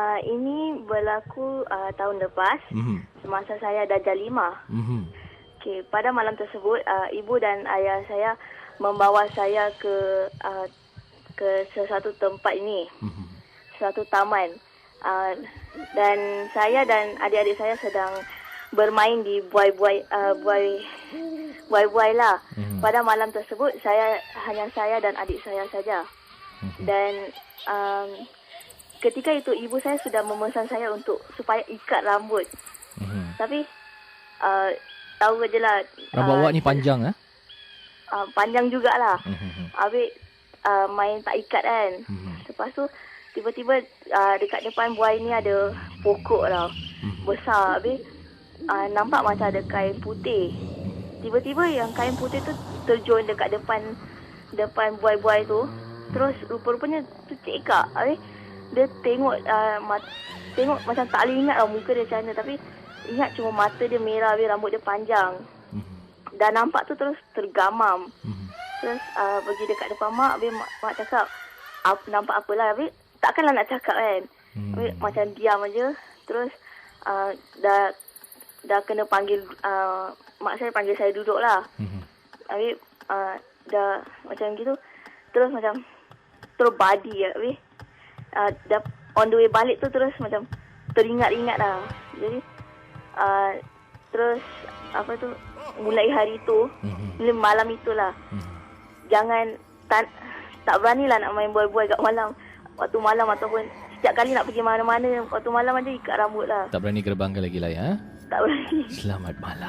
Uh, ini berlaku uh, tahun lepas Mhm. semasa saya darjah lima. Mhm. Okey, pada malam tersebut uh, ibu dan ayah saya membawa saya ke uh, ke sesuatu tempat ini, Mhm. suatu taman. Uh, dan saya dan adik-adik saya sedang bermain di buai-buai uh, buai buai-buai lah. Mhm. Pada malam tersebut saya hanya saya dan adik saya saja. Mhm. Dan um, ketika itu ibu saya sudah memesan saya untuk supaya ikat rambut. Mhm. Tapi uh, tahu je lah. Rambut uh, awak ni panjang ah. Uh, panjang jugalah. Mhm. Habis uh, main tak ikat kan. Mhm. Lepas tu tiba-tiba uh, dekat depan buai ni ada pokok tau. Mhm. Besar. Habis uh, nampak macam ada kain putih. Tiba-tiba yang kain putih tu terjun dekat depan depan buai-buai tu. Terus rupa-rupanya tu Cik. Habis dia tengok uh, mat, tengok macam tak boleh ingat lah muka dia macam mana. Tapi ingat cuma mata dia merah habis rambut dia panjang. Mhm. Dan nampak tu terus tergamam. Mhm. Terus uh, pergi dekat depan mak, habis mak, mak cakap, apa, nampak apalah. Habis takkanlah nak cakap kan. Hmm. Habis macam diam aja. Terus uh, dah dah kena panggil, uh, mak saya panggil saya duduk lah. Mhm. Habis uh, dah macam gitu. Terus macam, terus badi lah. Habis uh, dah on the way balik tu terus macam teringat-ingat lah. Jadi, uh, terus apa tu, mulai hari tu, Mhm. mulai malam itulah Mhm. jangan tak tak beranilah nak main buai-buai kat malam. Waktu malam ataupun setiap kali nak pergi mana-mana waktu malam aja ikat rambut lah. Tak berani gerbangkan lagi lah ya. Tak berani. Selamat malam.